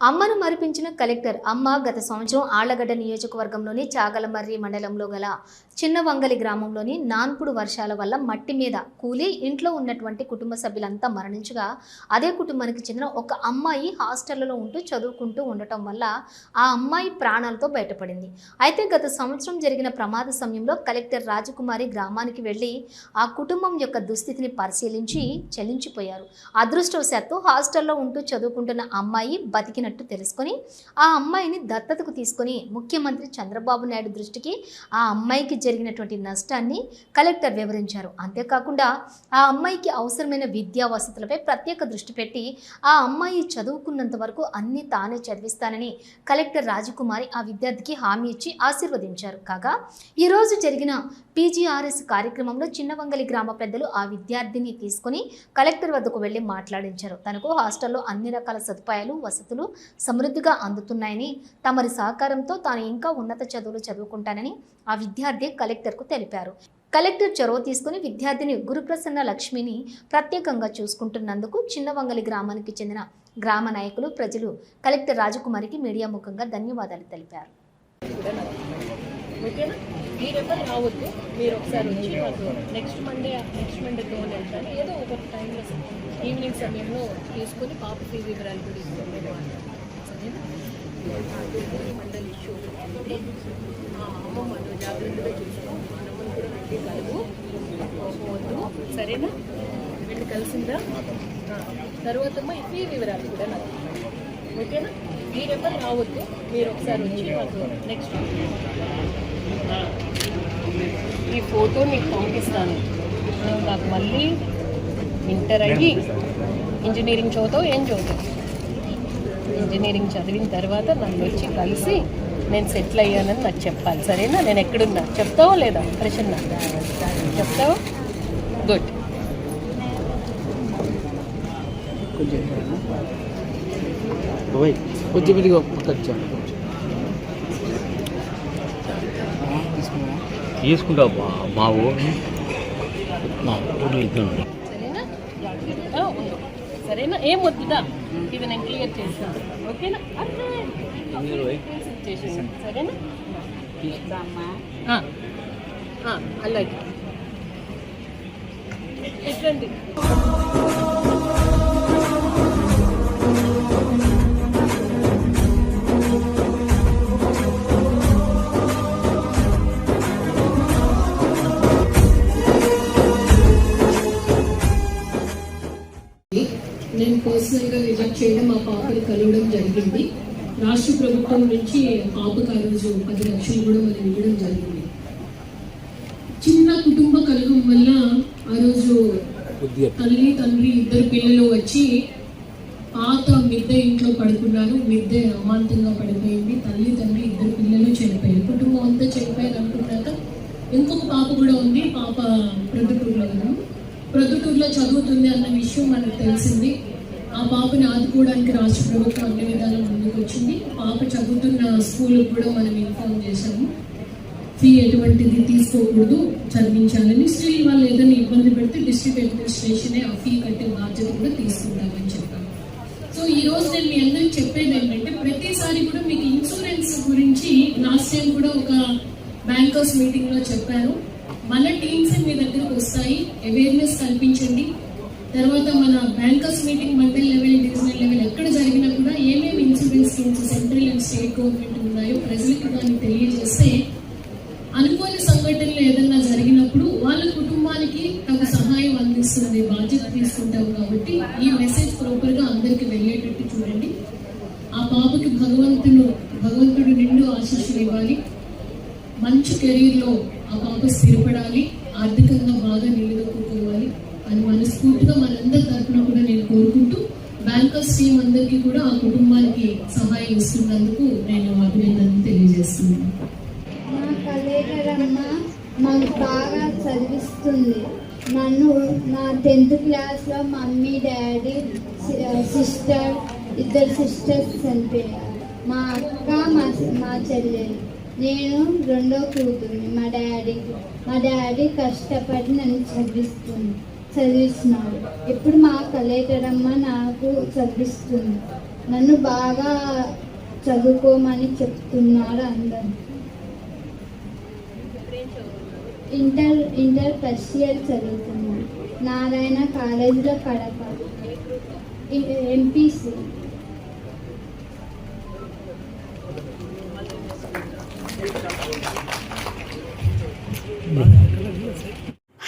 అమ్మను మరిపించిన కలెక్టర్ అమ్మ గత సంవత్సరం ఆళ్ళగడ్డ నియోజకవర్గంలోని చాగలమర్రి మండలంలో గల చిన్నవంగలి గ్రామంలోని నాన్పుడు వర్షాల వల్ల మట్టి మీద కూలి ఇంట్లో ఉన్నటువంటి కుటుంబ సభ్యులంతా మరణించగా అదే కుటుంబానికి చెందిన ఒక అమ్మాయి హాస్టల్లో ఉంటూ చదువుకుంటూ ఉండటం వల్ల ఆ అమ్మాయి ప్రాణాలతో బయటపడింది. అయితే గత సంవత్సరం జరిగిన ప్రమాద సమయంలో కలెక్టర్ రాజకుమారి గ్రామానికి వెళ్ళి ఆ కుటుంబం యొక్క దుస్థితిని పరిశీలించి చెల్లించిపోయారు. అదృష్టవశాత్తు హాస్టల్లో ఉంటూ చదువుకుంటున్న అమ్మాయి బతికినట్టు తెలుసుకొని ఆ అమ్మాయిని దత్తతకు తీసుకొని ముఖ్యమంత్రి చంద్రబాబు నాయుడు దృష్టికి ఆ అమ్మాయికి జరిగినటువంటి నష్టాన్ని కలెక్టర్ వివరించారు. అంతేకాకుండా ఆ అమ్మాయికి అవసరమైన విద్యా వసతులపై ప్రత్యేక దృష్టి పెట్టి ఆ అమ్మాయి చదువుకున్నంత వరకు అన్ని తానే చదివిస్తానని కలెక్టర్ రాజకుమారి ఆ విద్యార్థికి హామీ ఇచ్చి ఆశీర్వదించారు. కాగా ఈరోజు జరిగిన పీజీఆర్ఎస్ కార్యక్రమంలో చిన్నవంగలి గ్రామ పెద్దలు ఆ విద్యార్థిని తీసుకొని కలెక్టర్ వద్దకు వెళ్ళి మాట్లాడించారు. తనకు హాస్టల్లో అన్ని రకాల సదుపాయాలు వసతులు సమృద్ధిగా అందుతున్నాయని తమరి సహకారంతో తాను ఇంకా ఉన్నత చదువులు చదువుకుంటానని ఆ విద్యార్థి కలెక్టర్కు తెలిపారు. కలెక్టర్ చొరవ తీసుకుని విద్యార్థిని గురుప్రసన్న లక్ష్మిని ప్రత్యేకంగా చూసుకుంటున్నందుకు చిన్నవంగలి గ్రామానికి చెందిన గ్రామ నాయకులు ప్రజలు కలెక్టర్ రాజకుమారికి మీడియా ముఖంగా ధన్యవాదాలు తెలిపారు. మీరెవ్వరు రావద్దు మీరు ఒకసారి వచ్చి మాకు నెక్స్ట్ మండే నెక్స్ట్ మండే లోన్ వెళ్తాను ఏదో ఒక టైంలో ఈవినింగ్ సమయంలో పాప ఫీజు వివరాలు కూడా ఇస్తాను మండలి ఇష్యూ అంటే ఆ అమ్మమ్మను జాగ్రత్తగా చూసుకో మా అమ్మను కూడా వెళ్ళి కలుగు వద్దు సరేనా వీళ్ళు కలిసిందా? తర్వాత ఈ వివరాలు కూడా నాకు ఓకేనా? మీరెవ్వరు రావద్దు. మీరు ఒకసారి వచ్చి మాకు నెక్స్ట్ ఈ ఫోటో నీకు పంపిస్తాను. నాకు మళ్ళీ ఇంటర్ అయ్యి ఇంజనీరింగ్ చదువుతావు ఏం చదువుతావు? ఇంజనీరింగ్ చదివిన తర్వాత నన్ను వచ్చి కలిసి నేను సెటిల్ అయ్యానని నాకు చెప్పాలి. సరేనా? నేను ఎక్కడున్నా? చెప్తావా లేదా? ప్రశ్న చెప్తావా? గుడ్ కొంచెం కొంచెం ఇది తీసుకుంటావు మా ఊర్లో ఇద్దరు సరేనా? ఏం వద్దుదా ఇది నేను క్లియర్ చేస్తాను. ఓకేనా? సరేనా? అలాగే. ఎట్లండి నేను పర్సనల్గా విజిట్ చేయడం మా పాపని కలవడం జరిగింది. రాష్ట్ర ప్రభుత్వం నుంచి పాపకు ఆ రోజు పది లక్షలు కూడా మనం ఇవ్వడం జరిగింది. చిన్న కుటుంబ కలగం వల్ల ఆ రోజు తల్లి తండ్రి ఇద్దరు పిల్లలు వచ్చి పాత మిద్దె ఇంట్లో పడుకున్నారు. మిద్దె అమాంతంగా పడిపోయింది. తల్లి తండ్రి ఇద్దరు పిల్లలు చనిపోయారు. కుటుంబం అంతా చనిపోయారు అనుకున్నాక ఇంకొక పాప కూడా ఉంది పాప ప్రొద్దుటూరులో ఉన్నాం ప్రొద్దుటూరులో చదువుతుంది అన్న విషయం మనకు తెలిసింది. ఆ పాపని ఆదుకోవడానికి రాష్ట్ర ప్రభుత్వం అన్ని విధాలా ముందుకు వచ్చింది. పాప చదువుతున్న స్కూల్ కూడా మనం ఇన్ఫార్మ్ చేశాము. ఫీ ఎటువంటిది తీసుకోకూడదు చదివించాలని. స్టిల్ వాళ్ళు ఏదైనా ఇబ్బంది పెడితే డిస్ట్రిక్ట్ అడ్మినిస్ట్రేషనే ఆ ఫీ కట్టే బాధ్యత కూడా తీసుకుంటామని చెప్పాను సో ఈ రోజు నేను మీ అందరికి చెప్పేది ఏంటంటే ప్రతిసారి కూడా మీకు ఇన్సూరెన్స్ గురించి లాస్ట్ టైం కూడా ఒక బ్యాంకర్స్ మీటింగ్లో చెప్పాను. మన టీమ్స్ మీ దగ్గరకు వస్తాయి అవేర్నెస్ కల్పించండి. తర్వాత మన bankers meeting mandal level divisional level ఎక్కడ జరిగినా కూడా ఏమేమి insurance schemes central and state government ఉన్నాయో ప్రజలకు దాన్ని తెలియజేస్తే అనుకోని సంఘటనలు ఏదైనా జరిగినప్పుడు వాళ్ళ కుటుంబానికి తమ సహాయం అందిస్తున్నది బాధ్యత తీసుకుంటాం కాబట్టి ఈ మెసేజ్ ప్రాపర్గా అందరికి వెళ్ళేటట్టు చూడండి. ఆ పాపకి భగవంతుడు భగవంతుడు నిండు ఆశీస్సులు ఇవ్వాలి. మంచి కెరీర్లో ఆ పాప స్థిరపడాలి. ఆర్థికంగా బాగా నిలుగు అని మనస్ఫూర్తిగా మనందరి తరఫున కూడా నేను కోరుకుంటూ బ్యాంకర్స్ టీం అందరికీ కూడా ఆ కుటుంబానికి సహాయం ఇస్తున్నందుకు నేను అభినందనలు తెలియజేస్తున్నాను. మా మాకు బాగా చదివిస్తుంది. నన్ను నా టెన్త్ క్లాస్లో మమ్మీ డాడీ సిస్టర్ ఇద్దరు సిస్టర్స్ చనిపోయారు. మా అక్క మా మా చెల్లెలు. నేను రెండో కూతుర్ని మా డాడీకి. మా డాడీ కష్టపడి నన్ను చదివిస్తుంది. చదివిస్తున్నాడు. ఇప్పుడు మా కలేకరమ్మ నాకు చదివిస్తుంది. నన్ను బాగా చదువుకోమని చెప్తున్నారు అందరు. ఇంటర్ ఇంటర్ ఫస్ట్ ఇయర్ చదువుతున్నాను నారాయణ కాలేజీలో Kadapa MPC.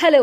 Hello